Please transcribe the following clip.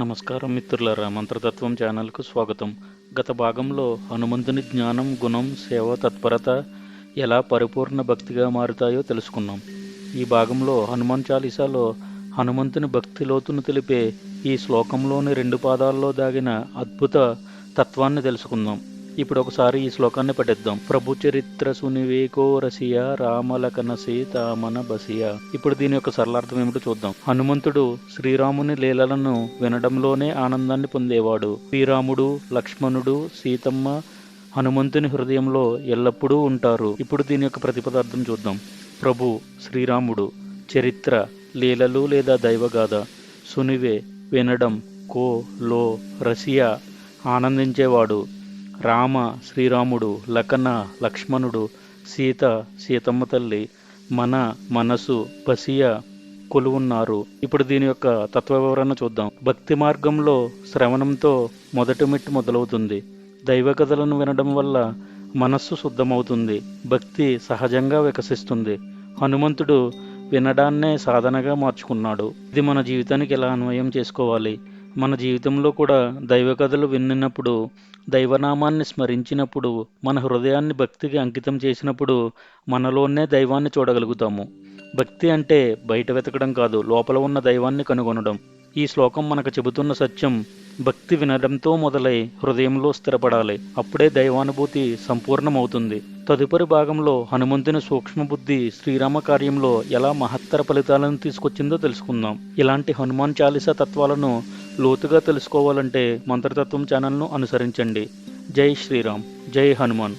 నమస్కారం మిత్రులారా మంత్రతత్వం ఛానల్కు స్వాగతం. గత భాగంలో హనుమంతుని జ్ఞానం గుణం సేవ తత్పరత ఎలా పరిపూర్ణ భక్తిగా మారుతాయో తెలుసుకున్నాం. ఈ భాగంలో హనుమాన్ చాలీసాలో హనుమంతుని భక్తి లోతును తెలిపే ఈ శ్లోకంలోని రెండు పాదాల్లో దాగిన అద్భుత తత్వాన్ని తెలుసుకుందాం. ఇప్పుడు ఒకసారి ఈ శ్లోకాన్ని పఠిద్దాం. ప్రభు చరిత్ర సునివేకో రసియ రామలకన సీతామన బసియ. ఇప్పుడు దీని యొక్క సరళార్థం ఏమిటో చూద్దాం. హనుమంతుడు శ్రీరాముని లీలలను వినడంలోనే ఆనందాన్ని పొందేవాడు. శ్రీరాముడు లక్ష్మణుడు సీతమ్మ హనుమంతుని హృదయంలో ఎల్లప్పుడూ ఉంటారు. ఇప్పుడు దీని యొక్క ప్రతిపదార్థం చూద్దాం. ప్రభు శ్రీరాముడు చరిత్ర లీలలు లేదా దైవగాథ సునివే వినడం కో లో రసియా ఆనందించేవాడు. రామ శ్రీరాముడు లకన లక్ష్మణుడు సీత సీతమ్మ తల్లి మన మనసు బసియ కొలువున్నారు. ఇప్పుడు దీని యొక్క తత్వ వివరణ చూద్దాం. భక్తి మార్గంలో శ్రవణంతో మొదటి మెట్టు మొదలవుతుంది. దైవ కథలను వినడం వల్ల మనస్సు శుద్ధమవుతుంది. భక్తి సహజంగా వికసిస్తుంది. హనుమంతుడు వినడాన్నే సాధనగా మార్చుకున్నాడు. ఇది మన జీవితానికి ఎలా అన్వయం చేసుకోవాలి? మన జీవితంలో కూడా దైవ కథలు విన్నప్పుడు దైవనామాన్ని స్మరించినప్పుడు మన హృదయాన్ని భక్తికి అంకితం చేసినప్పుడు మనలోనే దైవాన్ని చూడగలుగుతాము. భక్తి అంటే బయట వెతకడం కాదు లోపల ఉన్న దైవాన్ని కనుగొనడం. ఈ శ్లోకం మనకు చెబుతున్న సత్యం భక్తి వినడంతో మొదలై హృదయంలో స్థిరపడాలి. అప్పుడే దైవానుభూతి సంపూర్ణమవుతుంది. తదుపరి భాగంలో హనుమంతుని సూక్ష్మబుద్ధి శ్రీరామ కార్యంలో ఎలా మహత్తర ఫలితాలను తీసుకొచ్చిందో తెలుసుకుందాం. ఇలాంటి హనుమాన్ చాలీసా తత్వాలను లోతుగా తెలుసుకోవాలంటే మంత్రతత్వం ఛానల్ను అనుసరించండి. జై శ్రీరామ్. జై హనుమాన్.